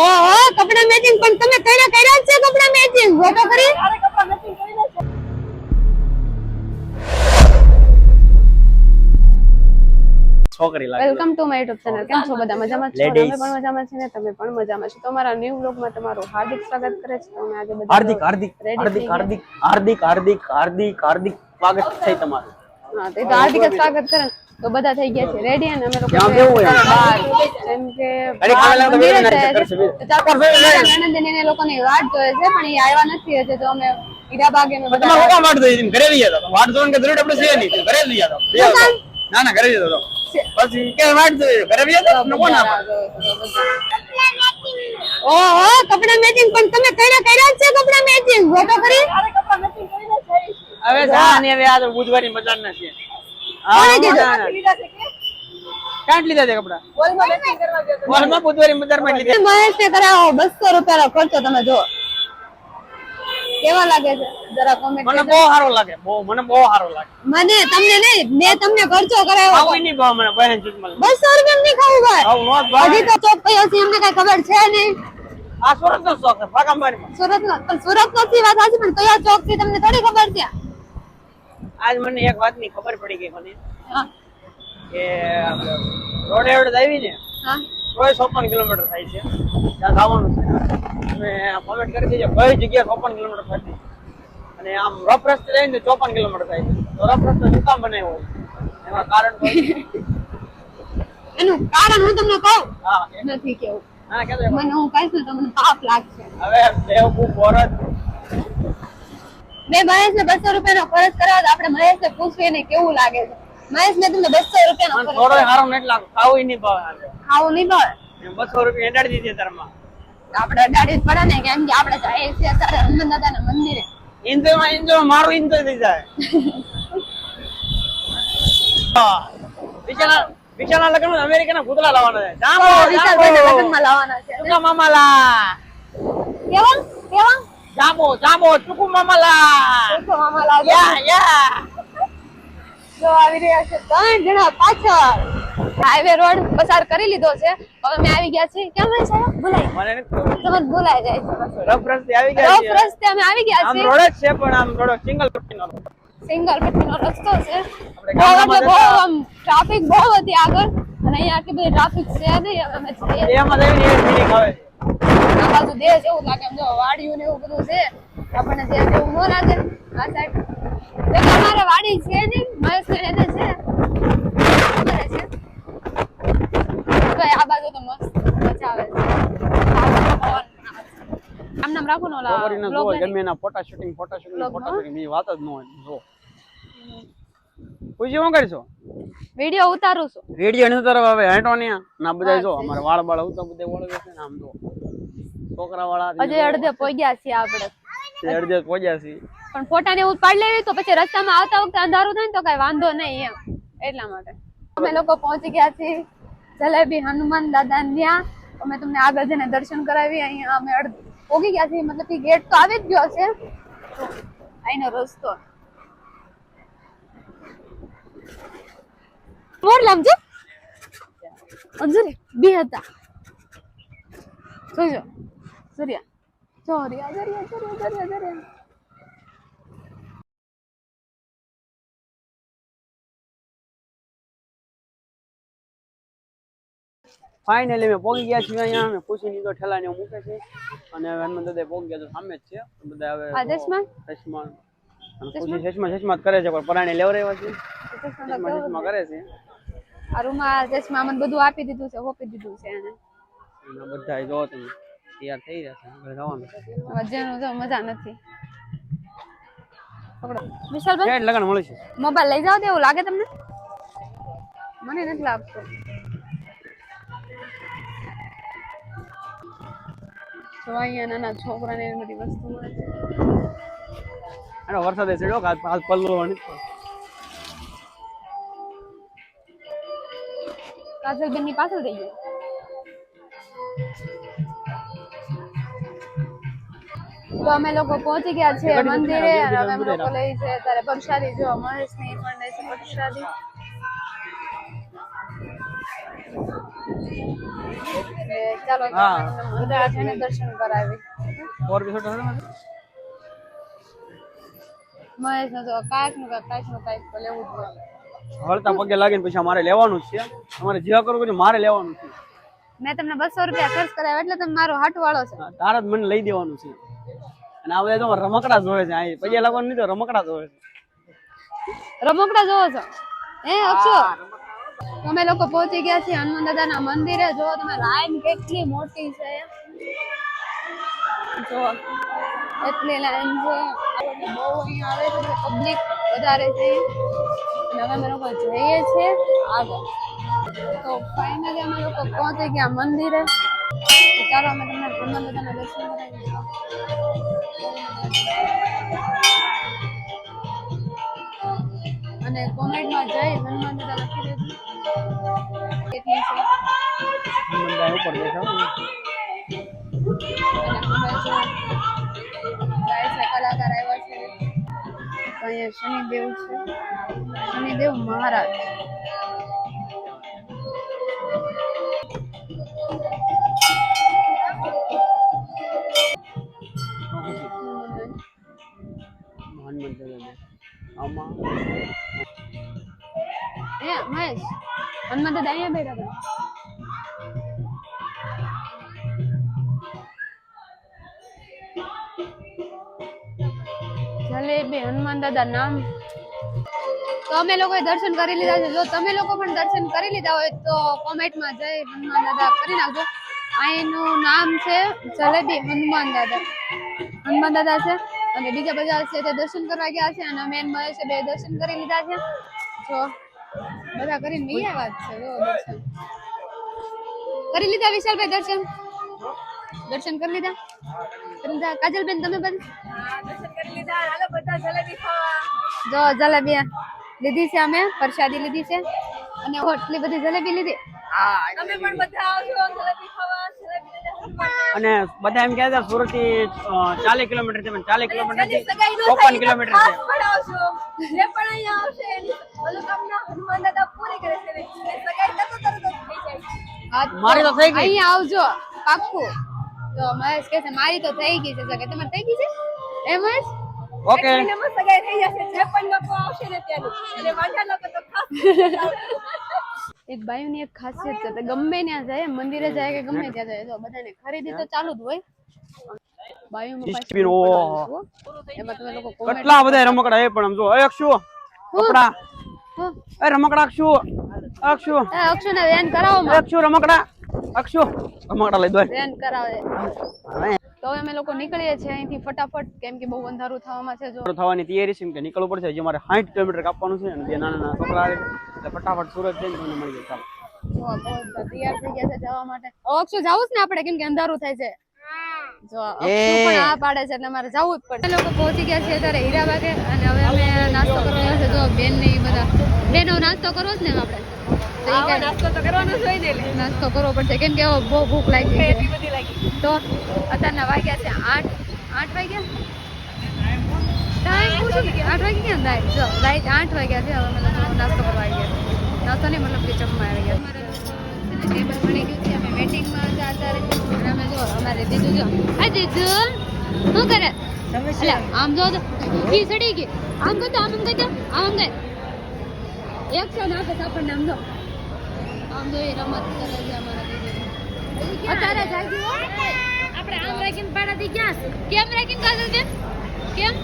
ઓહો કપડા મેચિંગ પણ તમે કર્યા કર્યા છે કપડા મેચિંગ જો તો ખરી. છોકરી લાગે. Welcome to my YouTube channel કેમ છો બધા? મજામાં છો? તમે પણ મજામાં છે ને તમે પણ મજામાં છો? તમારા ન્યુ બ્લોગમાં તમારું હાર્દિક સ્વાગત કરે છે. તમે આજે બધા હાર્દિક હાર્દિક હાર્દિક હાર્દિક હાર્દિક હાર્દિક હાર્દિક હાર્દિક સ્વાગત છે તમારું. હા તે હાર્દિક સ્વાગત કરે. તો બધા થઈ ગયા છે. રેડી અને અમે લોકો? બહાર જેમ કે મંદિરે લોકોની વાટ જોઈએ છે પણ એ આવ્યા નથી હજુ તો અમે હીરા ને તમે બધા હોકા માટે દઈ ઘરે લઈ જતા વાટ જોઈને કે જરૂર આપણે છે નહીં. ઘરે લઈ જતા બે શું કામ? ના ના ઘરે જતો પછી કે વાટ જોઈ ઘરે લઈ જતા ને કોણ આપે? ઓહો કપડા મેચિંગ પણ તમે કર્યા કર્યા છે કપડા મેચિંગ ખરી હવે જા ને હવે આ તો બુધવારી મજા ના છે. કોણે કીધું? ક્યાં લીધા છે કપડા? મોલમાં બુધવારી બજાર લીધા. મહેશ ને કરાવો બસો રૂપિયા ખર્ચો તમે જો કેવા લાગે છે? જરા કોમેન્ટ મને બહુ સારો લાગે બહુ મને બહુ સારો લાગે. મને તમને નહીં મેં તમને ખર્ચો કરાવ્યો આવું નહીં ભાવ મને બહેન ચીજ મળે બસો રૂપિયા નહીં ખાવું ભાઈ હજી તો ચોક કયો છે કઈ ખબર છે નહીં. આ સુરત નો શોખ છે સુરત નો સુરત નો વાત સાચી પણ કયા ચોકથી તમને થોડી ખબર છે? આજ મને એક વાતની ખબર પડી ગઈ મને. કે રોડે રોડ આવી ને કોઈ ચોપન કિલોમીટર થાય છે. ત્યાં જવાનું છે. તમે કોમેન્ટ કરી દેજો. કઈ જગ્યાએ ચોપન કિલોમીટર થતી અને આમ રફ રસ્તે જઈને તો ચોપન કિલોમીટર થાય છે. તો રફ રસ્તો શું કામ બનાવ્યો હોય? એમાં કારણ એનું કારણ હું તમને કહું? હા. નથી કેવું. ના મને હું કહીશ તમને પાપ લાગશે. હવે બેવકૂફ ઓરત મેં મહેશને બસો રૂપિયાનો ખર્ચ કર્યો તો આપણે મહેશને પૂછીએ ને કેવું લાગે છે. મહેશ મેં તમને બસો રૂપિયાનો થોડો સારો નથી લાગતો. ખાવું નહીં ભાવે ખાવું નહીં ભાવે? બસો રૂપિયા એડાડી દીધી તારમાં આપણે અડાડી પડે ને કેમ કે આપણે જઈએ છીએ અત્યારે હનુમાન દાદાના મંદિરે. ઇન્દોરમાં ઇન્દોરમાં મારું ઇન્દો થઈ જાય. વિશાલા વિશાલા લગ્ન અમેરિકાના ભૂતળા લાવવાના છે. તો વિશાલભાઈના લગ્નમાં લાવવાના છે. મામાલા. કેવા? કેવા? ટૂંકું મામાલા ઓછો મામા લાગે યા યા આવી રહ્યા છે ત્રણ જણા પાછળ. હાઈવે રોડ પસાર કરી લીધો છે. હવે અમે આવી ગયા છીએ. કેમ હોય સાહેબ? ભૂલાઈ મને. તમને ભૂલાઈ જાય છે. રફ રસ્તે આવી ગયા રફ રસ્તે અમે આવી ગયા આમ રોડ જ છે પણ આમ થોડો સિંગલ પટ્ટીનો સિંગલ પટ્ટીનો રસ્તો છે. આપણે બહુ આમ ટ્રાફિક બહુ હતી આગળ. અને અહીંયા આટલી બધી ટ્રાફિક છે નહીં. અમે જઈએ એમાં જઈને એક મિનિટ આવે છે. આ બાજુ દેશ એવું લાગે આમ જો વાડીયું ને એવું બધું છે. આપણને દેશ એવું ન લાગે. આ સાઈડ અમારે વાડી છે નહીં મહેશ એને છે. અમારે છે. આ બાજુ તો મસ્ત મજા આવે છે. આમ નામ રાખો ને ઓલા ગમે એના ફોટા શૂટિંગ ફોટા શૂટિંગ ફોટા શૂટિંગ બીજી વાત જ ન હોય જો. પૂછી શું કરશો? વીડિયો ઉતારું છું. વીડિયો તરફ હવે હેઠો ને ના બધા જો અમારે વાળ બાળ ઉતાર બધા વળગે છે ને આમ જો. છોકરા વાળા હજી અડધે પહોંચ્યા છીએ આપણે. અડધે પહોંચ્યા છીએ. પણ ફોટા ને એવું પાડી લેવી તો પછી રસ્તામાં આવતા વખતે અંધારું થાય ને તો કઈ વાંધો નહીં એમ. એટલા માટે. અમે લોકો પહોંચી ગયા છીએ જલેબી હનુમાન દાદા ત્યાં અમે તમને આગળ જઈને દર્શન કરાવી અહીંયા અમે પોગી ગયા છીએ. મતલબ કે ગેટ તો આવી જ ગયો છે. અહીંનો રસ્તો. મોર લામજો અંજુ બી હતા. જોજો સૂર્યા જોરિયા જોરિયા જોરિયા જોરિયા જોરિયા ફાઇનલી મેં પહોંચી ગયા છીએ અહીંયા. મેં ખુશી ની ઠેલા ને મૂકે છે. અને હનુમાન દાદા પહોંચી ગયા તો સામે જ છે. બધા હવે ચશ્મા ચશ્મા ચશ્મા કરે છે પણ પરાણે લેવરાવ્યા છે. ચશ્મા ચશ્મા કરે છે. આ રૂમાલ ચશ્મા મને બધું આપી દીધું છે ઓપી દીધું છે એને. બધા જો તમે તૈયાર થઈ જશે આગળ જવાનું વજન તો મજા નથી. પકડો. વિશાલભાઈ? લગન મળે છે? મોબાઈલ લઈ જાવ તેવું એવું લાગે તમને? મને નથી લાગતો. જો અહીંયા નાના છોકરાને એવી બધી વસ્તુ મળે છે. એનો વરસાદ ચડ્યો કે હાથ પલ્લવવાની કાજલબેનની? પાછળ થઈ ગઈ તો અમે લોકો પહોંચી ગયા છે મંદિરે અને હવે અમે લોકો લઈ છે. ત્યારે પ્રસાદી જો મહેશની પણ લે છે પ્રસાદી. ચાલો જઈને દર્શન કરાવી. તો કાંઈકનું કાંઈક કાંઈકનું કાંઈક તો લેવું જ હળતા પગે લાગીને પછી અમારે લેવાનું છે. અમારે જેવા કરવું કે મારે લેવાનું છે. મેં તમને બસો રૂપિયા ખર્ચ કરાવ્યો એટલે તમે મારો હાટ વાળો છે. હા, જ મને લઈ દેવાનું છે. અને આ બધા તો રમકડા જોવે છે અહીં. પગે લાગવાનું નહીં તો રમકડા જોવે છે. રમકડા જોવો છો? હે અક્ષો? અમે લોકો પહોંચી ગયા છીએ હનુમાન દાદાના મંદિરે. જો તમે લાઈન કેટલી મોટી છે. જો એટલી લાઈન છે. બહુ અહીંયા આવે છે પબ્લિક વધારે છે. અને હવે અમે લોકો જઈએ છીએ આગળ. તો ફાઇનલી અમે લોકો પહોંચી ગયા મંદિરે. ચાલો અમે તમને હનુમાન દાદાના દર્શન કરાવીએ અને કોમેન્ટમાં જય હનુમાન દાદા લખી દેજો. કેટલી છે. ઉપર અને અમે જો છે કલાકાર આવ્યા છે. અહીંયા શનિદેવ છે. શનિદેવ મહારાજ. હનુમાન દાદાને. આમાં એ મહેશ હનુમાન દાદા અહીંયા બેઠા હતા જલેબી હનુમાન દાદા નામ તો અમે લોકોએ દર્શન કરી લીધા છે જો તમે લોકો પણ દર્શન કરી લીધા હોય તો કોમેન્ટમાં જય હનુમાન દાદા કરી નાખજો અહીંનું નામ છે જલેબી હનુમાન દાદા હનુમાન દાદા છે અને બીજા બધા છે તે દર્શન કરવા ગયા છે અને મેન મહેશે બે દર્શન કરી લીધા છે. જો બધા કરીને નહીં વાત છે જો દર્શન. કરી લીધા વિશાલભાઈ દર્શન? દર્શન કરી લીધા? કરી લીધા? કાજલબેન તમે બધા? જો જલેબી લીધી છે અમે પ્રસાદી લીધી છે. અને એટલી બધી જલેબી લીધી. અને બધા એમ કે સુરતથી ચાલીસ કિલોમીટર છે ચાલીસ કિલોમીટરથી ચોપન કિલોમીટર છે. મારી તો થઈ ગઈ. અહીંયા આવજો પાક્કું. તો મહેશ કે છે મારી તો થઈ ગઈ છે સગાઈ. કે તમારે થઈ ગઈ છે? એ મહેશ? ઓકે. એક બાયુની એક ખાસિયત છે. ગમે ત્યાં જાય મંદિરે જાય કે ગમે ત્યાં જાય તો બધાને ખરીદી તો ચાલુ જ હોય. બાયુમાં પાછી Dustbin, ઉપર ઓહો. ચાલુ છે, હો. એમાં તમે લોકો કેટલા બધા રમકડા એ પણ આમ એ અક્ષુ કપડા. એ રમકડા અક્ષુ અક્ષુ. એ અક્ષુને વેન કરાવો અક્ષુ રમકડા. અક્ષુ રમકડા લઈ દો વેન કરાવે. તો અમે લોકો નીકળીએ છીએ અહીંથી ફટાફટ કેમ કે બહુ અંધારું થવામાં છે જો. થવાની તૈયારી છે કે નીકળવું પડશે. હજી અમારે 60 કિલોમીટર કાપવાનું છે અને બે નાના નાના છોકરા આવે એટલે ફટાફટ સુરત જઈને તમને મળી જાય ચાલો. જો તૈયાર થઈ ગયા છે જવા માટે. ઓ, અક્ષુ જાવું જ ને આપણે કેમ કે અંધારું થાય છે. જો પણ આ પાડે છે એટલે મારે જવું જ પડે લોકો પહોંચી ગયા છીએ ત્યારે હીરાબાગે અને હવે અમે નાસ્તો કરવાનો છે જો બેન ને ઈ બધા. બેનો નાસ્તો કરવો જ ને આપણે? નાસ્તો તો કરવાનો જ હોય ને નાસ્તો કરવો પડશે. કેમ કે બહુ ભૂખ લાગી છે. તો અત્યારના વાગ્યા છે આઠ. આઠ વાગ્યા? ટાઈમ પૂછો. આઠ વાગ્યા ક્યાં રાઈટ આઠ વાગ્યા છે હવે નાસ્તો કરવા જમવા આવી ગયા. ટેબલ મળી ગયું છે અમે વેટિંગમાં છે અત્યારે અને જો અમારે દીધું જો. આ દીધું શું કરે? આમ જો તો ચડી ગઈ. આમ કરતો આમ આમ કરતો. આમ આમ એક છે નાખે આપણને આમ જો. આમ જો એ રમત કરે છે અમારા દીદી અત્યારે જાગી આપણે આમ રાખીને પાડાથી ક્યાં છે? કેમ રાખીને કાજલ બેન કેમ?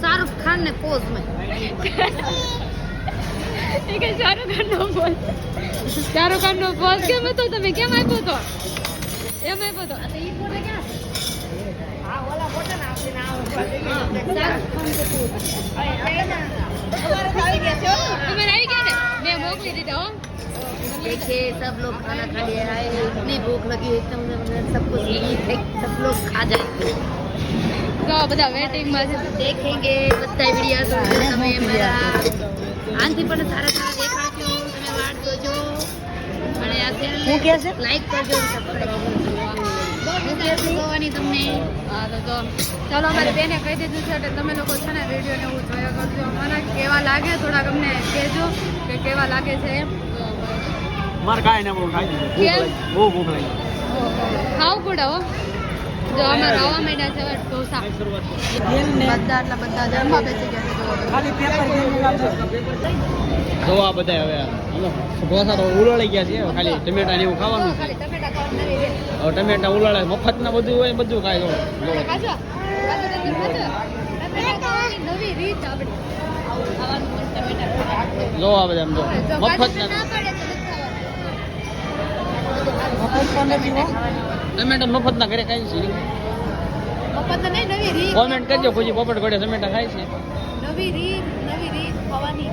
શાહરુખ ખાન ને પોઝમાં. કે શાહરુખ ખાન નો પોઝ શાહરુખ ખાન નો પોઝ કેમ હતો તમે કેમ આપ્યો તો એમ આપ્યો તો આ તો ઈ ફોટો ક્યાં છે तुम्हें नहीं क्या मैं मोकली देता हूँ देखिए सब लोग खाना खा लिया है इतनी भूख लगी है एकदम से सब कुछ उम्मीद है कि सब लोग खा जाएंगे તો બધા વેટિંગ માં છે देखेंगे બધા વિડીયો જોજો તમે અમારા આનથી પણ સારા સારા દેખાડજો તમે વાટ જોજો અને આ ચેનલ કે છે? લાઈક કરજો અને સબસ્ક્રાઇબ કરજો. જોવાની તમને? હા તો તો ચાલો અમારે બેને કહી દીધું છે એટલે તમે લોકો છે ને વીડિયો ને એવું જોયા કરજો. મને કેવા લાગે થોડાક અમને કહેજો કે કેવા લાગે છે એમ. મારે કાંઈ ના બહુ ખાઈ દીધું બહુ ભૂખ લાગી ખાવ પડે હો. જો અમે રવા માંડ્યા છે ઢોસા. બધા આટલા બધા જમવા બેસી ગયા છે જો જો આ બધા હવે ઢોસા તો ઉલાળી ગયા છે ખાલી ટમેટા ને એવું ખાવાનું છે. ખાલી ટમેટા ખાવાના હવે ટમેટા ઉલાળે મફત ના બધું હોય બધું ખાય જો. આ બધા મફત ના નથી. ટમેટા મફત ના ઘરે ખાય છે. મફત નહીં નવી રીત. કોમેન્ટ કરજો પછી પોપટ ઘડે ટમેટા ખાય છે. નવી રીત નવી રીત ખાવાની.